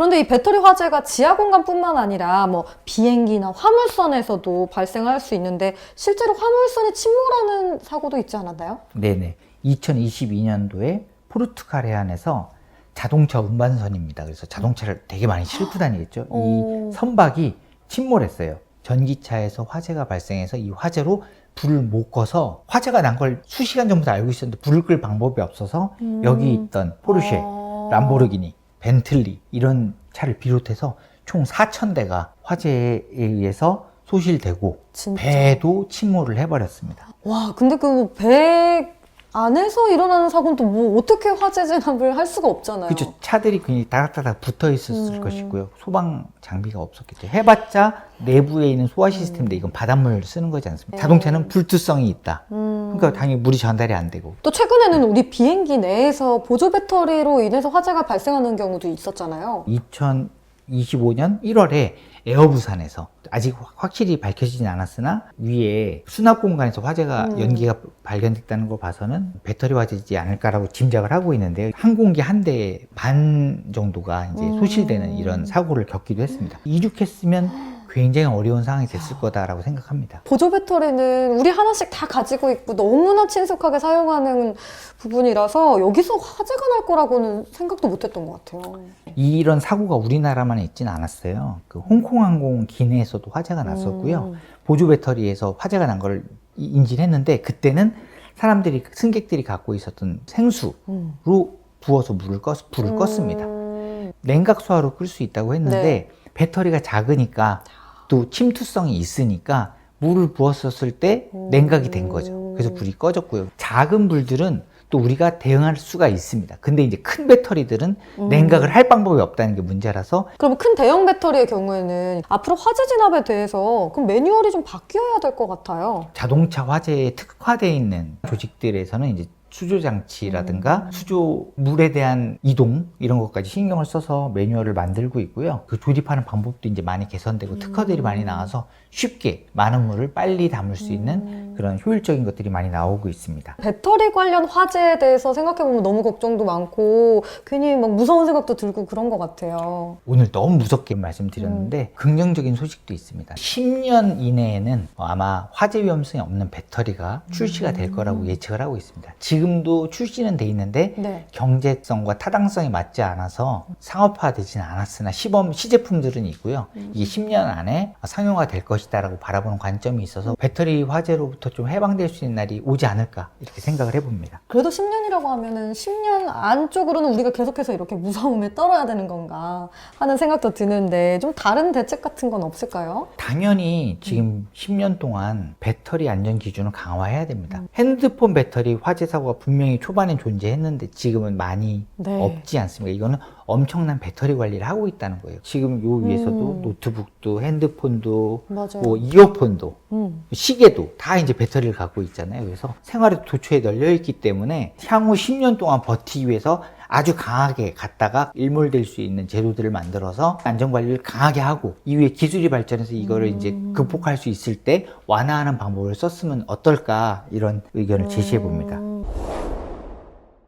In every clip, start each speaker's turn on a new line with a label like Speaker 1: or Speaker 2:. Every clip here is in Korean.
Speaker 1: 그런데 이 배터리 화재가 지하 공간뿐만 아니라 뭐 비행기나 화물선에서도 발생할 수 있는데 실제로 화물선이 침몰하는 사고도 있지 않았나요?
Speaker 2: 네네. 2022년도에 포르투갈 해안에서 자동차 운반선입니다. 그래서 자동차를 되게 많이 싣고 다니겠죠.
Speaker 1: 오.
Speaker 2: 이 선박이 침몰했어요. 전기차에서 화재가 발생해서 이 화재로 불을 못 꺼서 화재가 난 걸 수시간 전부터 알고 있었는데 불을 끌 방법이 없어서
Speaker 1: 음.
Speaker 2: 여기 있던 포르쉐,
Speaker 1: 아.
Speaker 2: 람보르기니, 벤틀리 이런 차를 비롯해서 총 4,000대가 화재에 의해서 소실되고
Speaker 1: 진짜.
Speaker 2: 배도 침몰을 해버렸습니다.
Speaker 1: 와, 근데 그 배 안에서 일어나는 사고는 또 뭐 어떻게 화재 진압을 할 수가 없잖아요.
Speaker 2: 그렇죠. 차들이 굉장히 다닥다닥 붙어 있었을
Speaker 1: 음.
Speaker 2: 것이고요. 소방 장비가 없었겠죠. 해봤자 내부에 있는 소화 시스템인데 이건 바닷물을 쓰는 거지 않습니까?
Speaker 1: 네.
Speaker 2: 자동차는 불투성이 있다.
Speaker 1: 음.
Speaker 2: 그러니까 당연히 물이 전달이 안 되고.
Speaker 1: 또 최근에는 우리 비행기 내에서 보조 배터리로 인해서 화재가 발생하는 경우도 있었잖아요.
Speaker 2: 2025년 1월에 에어부산에서 아직 확실히 밝혀지진 않았으나 위에 수납 공간에서 화재가
Speaker 1: 음.
Speaker 2: 연기가 발견됐다는 걸 봐서는 배터리 화재지 않을까라고 짐작을 하고 있는데 항공기 한 대 반 정도가 이제
Speaker 1: 음.
Speaker 2: 소실되는 이런 사고를 겪기도 했습니다. 이륙했으면 굉장히 어려운 상황이 됐을 거다라고 생각합니다.
Speaker 1: 보조 배터리는 우리 하나씩 다 가지고 있고 너무나 친숙하게 사용하는 부분이라서 여기서 화재가 날 거라고는 생각도 못 했던 것 같아요.
Speaker 2: 이런 사고가 우리나라만 있지는 않았어요. 그 홍콩 항공 기내에서도 화재가 났었고요.
Speaker 1: 음.
Speaker 2: 보조 배터리에서 화재가 난 걸 인지를 했는데 그때는 사람들이 승객들이 갖고 있었던 생수로
Speaker 1: 음.
Speaker 2: 부어서 물을 껐 불을 껐습니다.
Speaker 1: 음.
Speaker 2: 냉각 수화로 끌 수 있다고 했는데
Speaker 1: 네.
Speaker 2: 배터리가 작으니까 또 침투성이 있으니까 물을 부었었을 때
Speaker 1: 음.
Speaker 2: 냉각이 된 거죠. 그래서 불이 꺼졌고요. 작은 불들은 또 우리가 대응할 수가 있습니다. 근데 이제 큰 배터리들은
Speaker 1: 음.
Speaker 2: 냉각을 할 방법이 없다는 게 문제라서
Speaker 1: 그럼 큰 대형 배터리의 경우에는 앞으로 화재 진압에 대해서 그럼 매뉴얼이 좀 바뀌어야 될 것 같아요.
Speaker 2: 자동차 화재에 특화되어 있는 조직들에서는 이제 수조 장치라든가
Speaker 1: 음.
Speaker 2: 수조 물에 대한 이동 이런 것까지 신경을 써서 매뉴얼을 만들고 있고요. 그 조립하는 방법도 이제 많이 개선되고 특허들이 많이 나와서 쉽게 많은 물을 빨리 담을 수 있는
Speaker 1: 음.
Speaker 2: 그런 효율적인 것들이 많이 나오고 있습니다.
Speaker 1: 배터리 관련 화재에 대해서 생각해보면 너무 걱정도 많고 괜히 막 무서운 생각도 들고 그런 것 같아요.
Speaker 2: 오늘 너무 무섭게 말씀드렸는데 긍정적인 소식도 있습니다. 10년 이내에는 아마 화재 위험성이 없는 배터리가 출시가 될 거라고 예측을 하고 있습니다. 지금도 출시는 돼 있는데
Speaker 1: 네.
Speaker 2: 경제성과 타당성이 맞지 않아서 상업화되지는 않았으나 시범 시제품들은 있고요. 이게 10년 안에 상용화 될 것이다라고 바라보는 관점이 있어서 배터리 화재로부터 좀 해방될 수 있는 날이 오지 않을까 이렇게 생각을 해봅니다.
Speaker 1: 그래도 10년이 라고 하면은 10년 안쪽으로는 우리가 계속해서 이렇게 무서움에 떨어야 되는 건가 하는 생각도 드는데 좀 다른 대책 같은 건 없을까요?
Speaker 2: 당연히 지금 10년 동안 배터리 안전 기준을 강화해야 됩니다. 핸드폰 배터리 화재 사고가 분명히 초반엔 존재했는데 지금은 많이
Speaker 1: 네.
Speaker 2: 없지 않습니까? 이거는 엄청난 배터리 관리를 하고 있다는 거예요. 지금 요 위에서도
Speaker 1: 음.
Speaker 2: 노트북도 핸드폰도
Speaker 1: 맞아요.
Speaker 2: 뭐 이어폰도
Speaker 1: 음.
Speaker 2: 시계도 다 이제 배터리를 갖고 있잖아요. 그래서 생활의 도처에 널려 있기 때문에 향후 10년 동안 버티기 위해서 아주 강하게 갔다가 일몰될 수 있는 제도들을 만들어서 안전관리를 강하게 하고 이후에 기술이 발전해서 이거를 이제 극복할 수 있을 때 완화하는 방법을 썼으면 어떨까 이런 의견을 제시해 봅니다.
Speaker 1: 음.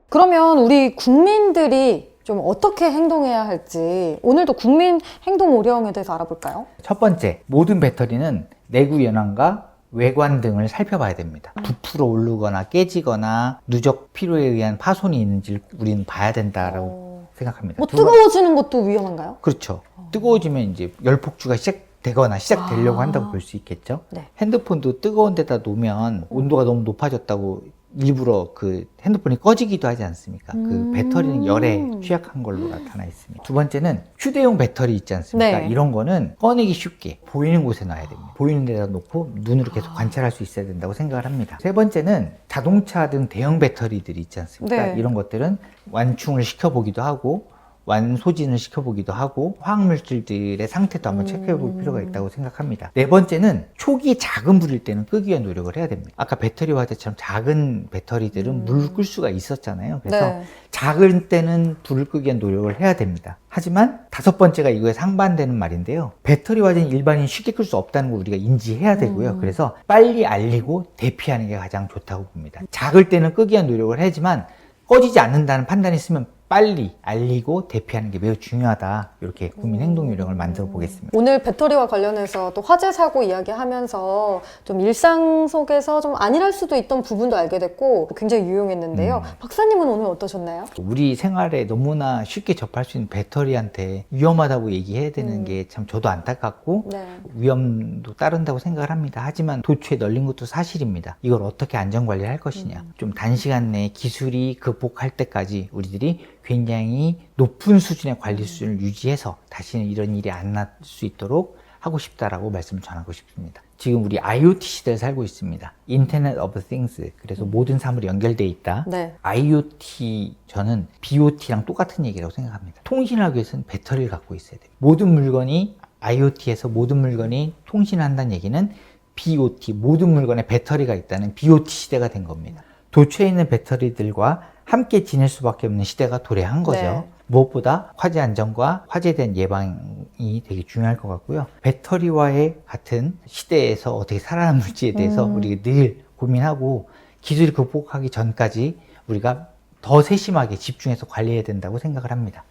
Speaker 1: 그러면 우리 국민들이 좀 어떻게 행동해야 할지 오늘도 국민 행동 오령에 대해서 알아볼까요?
Speaker 2: 첫 번째, 모든 배터리는 내구 연함과 외관 등을 살펴봐야 됩니다. 부풀어 오르거나 깨지거나 누적 필요에 의한 파손이 있는지를 우리는 봐야 된다라고
Speaker 1: 어,
Speaker 2: 생각합니다.
Speaker 1: 뭐
Speaker 2: 두 번-
Speaker 1: 뜨거워지는 것도 위험한가요?
Speaker 2: 그렇죠. 뜨거워지면 이제 열폭주가 시작되거나 시작되려고
Speaker 1: 아.
Speaker 2: 한다고 볼 수 있겠죠.
Speaker 1: 네.
Speaker 2: 핸드폰도 뜨거운 데다 놓으면 온도가 너무 높아졌다고 일부러 그 핸드폰이 꺼지기도 하지 않습니까?
Speaker 1: 음.
Speaker 2: 그 배터리는 열에 취약한 걸로 나타나 있습니다. 두 번째는 휴대용 배터리 있지 않습니까?
Speaker 1: 네.
Speaker 2: 이런 거는 꺼내기 쉽게 보이는 곳에 놔야 됩니다. 보이는 데다 놓고 눈으로 계속 관찰할 수 있어야 된다고 생각을 합니다. 세 번째는 자동차 등 대형 배터리들이 있지 않습니까?
Speaker 1: 네.
Speaker 2: 이런 것들은 완충을 시켜보기도 하고 완소진을 시켜보기도 하고 화학물질들의 상태도 한번 체크해 볼 필요가 있다고 생각합니다. 네 번째는 초기 작은 불일 때는 끄기 위한 노력을 해야 됩니다. 아까 배터리 화재처럼 작은 배터리들은 물을 끌 수가 있었잖아요. 그래서
Speaker 1: 네.
Speaker 2: 작을 때는 불을 끄기 위한 노력을 해야 됩니다. 하지만 다섯 번째가 이거에 상반되는 말인데요. 배터리 화재는 일반인 쉽게 끌 수 없다는 걸 우리가 인지해야 되고요. 그래서 빨리 알리고 대피하는 게 가장 좋다고 봅니다. 작을 때는 끄기 위한 노력을 하지만 꺼지지 않는다는 판단이 있으면 빨리 알리고 대피하는 게 매우 중요하다. 이렇게 국민 행동 요령을 만들어 보겠습니다.
Speaker 1: 오늘 배터리와 관련해서 또 화재 사고 이야기하면서 좀 일상 속에서 좀 안일할 수도 있던 부분도 알게 됐고 굉장히 유용했는데요. 박사님은 오늘 어떠셨나요?
Speaker 2: 우리 생활에 너무나 쉽게 접할 수 있는 배터리한테 위험하다고 얘기해야 되는
Speaker 1: 음.
Speaker 2: 게 참 저도 안타깝고
Speaker 1: 네.
Speaker 2: 위험도 따른다고 생각을 합니다. 하지만 도초에 널린 것도 사실입니다. 이걸 어떻게 안전 관리할 것이냐. 좀 단시간 내에 기술이 극복할 때까지 우리들이 굉장히 높은 수준의 관리 수준을 유지해서 다시는 이런 일이 안 날 수 있도록 하고 싶다라고 말씀을 전하고 싶습니다. 지금 우리 IoT 시대에 살고 있습니다. 인터넷 오브 띵스. 그래서 모든 사물이 연결돼 있다.
Speaker 1: 네.
Speaker 2: IoT 저는 BOT랑 똑같은 얘기라고 생각합니다. 통신하기 위해서는 배터리를 갖고 있어야 돼요. 모든 물건이 IoT에서 모든 물건이 통신한다는 얘기는 BOT 모든 물건에 배터리가 있다는 BOT 시대가 된 겁니다. 도처에 있는 배터리들과 함께 지낼 수밖에 없는 시대가 도래한 거죠.
Speaker 1: 네.
Speaker 2: 무엇보다 화재 안전과 화재에 대한 예방이 되게 중요할 것 같고요. 배터리와의 같은 시대에서 어떻게 살아남을지에 대해서
Speaker 1: 음.
Speaker 2: 우리가 늘 고민하고 기술이 극복하기 전까지 우리가 더 세심하게 집중해서 관리해야 된다고 생각을 합니다.